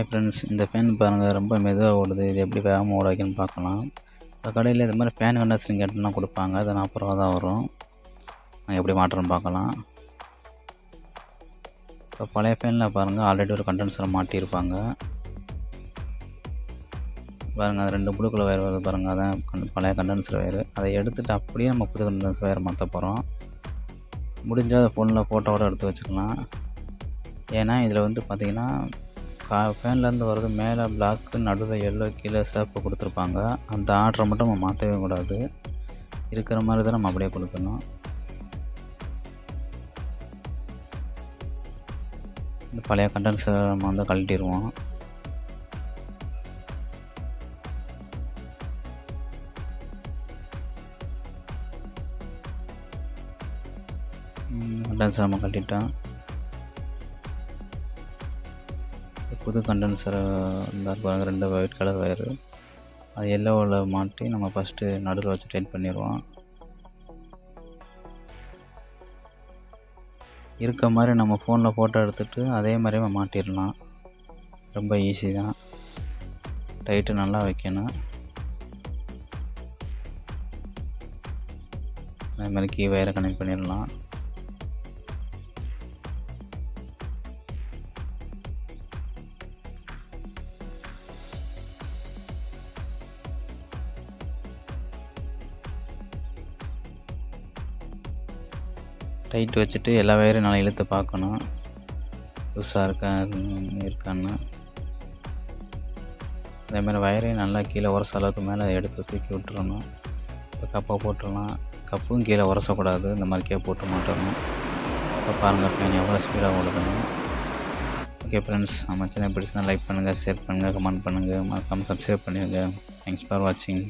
Hi friends இந்த fan பாருங்கள் ரொம்ப மெதுவாக ஓடுது. இது எப்படி வேகமாக ஓட வைக்கணும்னு பார்க்கலாம். இப்போ கடையில் இது மாதிரி ஃபேன் கண்டன்சரிங் கேட்டோம்னா கொடுப்பாங்க. அது நாற்பது ரூபா தான் வரும். நாங்கள் எப்படி மாட்டுறோன்னு பார்க்கலாம். இப்போ பழைய ஃபேனில் பாருங்கள் ஆல்ரெடி ஒரு கண்டென்சரை மாட்டியிருப்பாங்க. பாருங்கள் அது ரெண்டு ப்ளூ வயர் வருது பாருங்கள் அதான் கண் பழைய கண்டென்சர் வயர் அதை எடுத்துகிட்டு அப்படியே நம்ம புது கண்டென்சர் வயர் மாற்ற போகிறோம் முடிஞ்சால் அதை ஃபோனில் ஃபோட்டோவோட எடுத்து வச்சுக்கலாம். ஏன்னா இதில் வந்து பார்த்திங்கன்னா கா ஃபேன்லேருந்து வர்றது மேலே பிளாக்கு நடுவில் எல்லோ கீழே சேப்பு கொடுத்துருப்பாங்க. அந்த ஆர்டரை மட்டும் நம்ம மாற்றவே கூடாது. இருக்கிற மாதிரி தான் நம்ம அப்படியே கொடுக்கணும். இந்த பழைய கண்டென்சரை நம்ம வந்து கழட்டிடுவோம். கண்டென்சர் நம்ம கழட்டிட்டோம். புது கண்டென்சர் இருந்தால் பாருங்கள் ரெண்டு ஒயிட் கலர் வயரு அது எல்லோவில் மாட்டி நம்ம ஃபஸ்ட்டு நடுவில் வச்சு டைட் பண்ணிடுவோம் இருக்க மாதிரி நம்ம ஃபோனில் ஃபோட்டோ எடுத்துகிட்டு அதே மாதிரியே நம்ம மாட்டிடலாம். ரொம்ப ஈஸி தான். டைட்டு நல்லா வைக்கணும். அதே மாதிரி கீ வயரை கனெக்ட் பண்ணிடலாம். டைட் வச்சுட்டு எல்லா வயரையும் நல்லா இழுத்து பார்க்கணும். லூஸாக இருக்கா இருக்கான்னு அதேமாதிரி வயரையும் நல்லா கீழே உரச அளவுக்கு மேலே எடுத்து தூக்கி விட்டுறணும். இப்போ கப்பை போட்டுடலாம். கப்பும் கீழே உரசக்கூடாது. இந்த மாதிரிக்கே போட்டு மாட்டணும். இப்போ பாருங்கள் ஃபேன் எவ்வளோ ஸ்பீடாக ஓடுதுன்னு. ஓகே ஃப்ரெண்ட்ஸ் நம்ம சேனல் பிடிச்சா லைக் பண்ணுங்கள் ஷேர் பண்ணுங்கள் கமெண்ட் பண்ணுங்கள் மறக்காமல் சப்ஸ்கிரைப் பண்ணிடுங்க. தேங்க்ஸ் ஃபார் வாட்சிங்